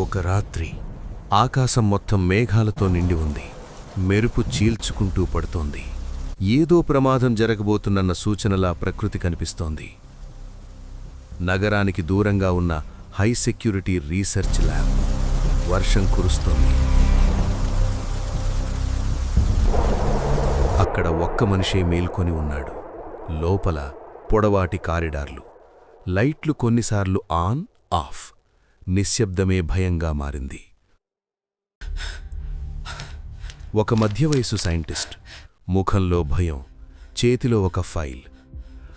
ఒక రాత్రి ఆకాశం మొత్తం మేఘాలతో నిండి ఉంది. మెరుపు చీల్చుకుంటూ పడుతోంది. ఏదో ప్రమాదం జరగబోతున్నన్న సూచనలా ప్రకృతి కనిపిస్తోంది. నగరానికి దూరంగా ఉన్న హై సెక్యూరిటీ రీసెర్చ్ ల్యాబ్. వర్షం కురుస్తోంది. అక్కడ ఒక్క మనిషే మేల్కొని ఉన్నాడు. లోపల పొడవాటి కారిడార్లు. లైట్లు కొన్నిసార్లు ఆన్ ఆఫ్. నిశ్శబ్దమే భయంగా మారింది. ఒక మధ్యవయసు సైంటిస్ట్. ముఖంలో భయం చేతిలో ఒక ఫైల్.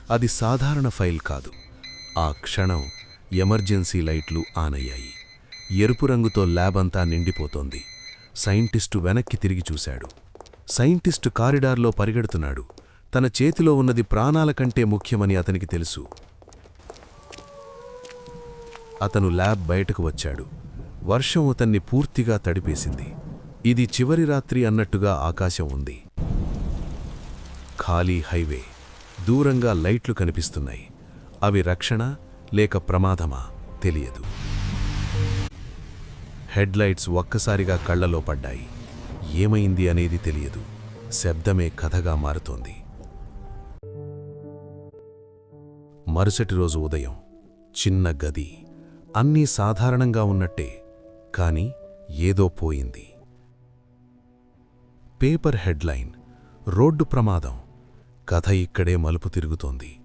అది సాధారణ ఫైల్ కాదు. ఆ క్షణం ఎమర్జెన్సీ లైట్లు ఆన్ అయ్యాయి ఎరుపు రంగుతో ల్యాబ్ అంతా నిండిపోతోంది. సైంటిస్టు వెనక్కి తిరిగి చూశాడు. సైంటిస్టు కారిడార్లో పరిగెడుతున్నాడు. తన చేతిలో ఉన్నది ప్రాణాల కంటే ముఖ్యమని అతనికి తెలుసు. అతను ల్యాబ్ బయటకు వచ్చాడు. వర్షం అతన్ని పూర్తిగా తడిపేసింది. ఇది చివరి రాత్రి అన్నట్టుగా ఆకాశం ఉంది. ఖాళీ హైవే. దూరంగా లైట్లు కనిపిస్తున్నాయి. అవి రక్షణ లేక ప్రమాదమా తెలియదు. హెడ్లైట్స్ ఒక్కసారిగా కళ్ళలో పడ్డాయి. ఏమైంది అనేది తెలియదు. శబ్దమే కథగా మారుతోంది. మరుసటి రోజు ఉదయం చిన్న గది. అన్నీ సాధారణంగా ఉన్నట్టే కాని ఏదో పోయింది. పేపర్ హెడ్లైన్ రోడ్డు ప్రమాదం కథ ఇక్కడే మలుపు తిరుగుతోంది.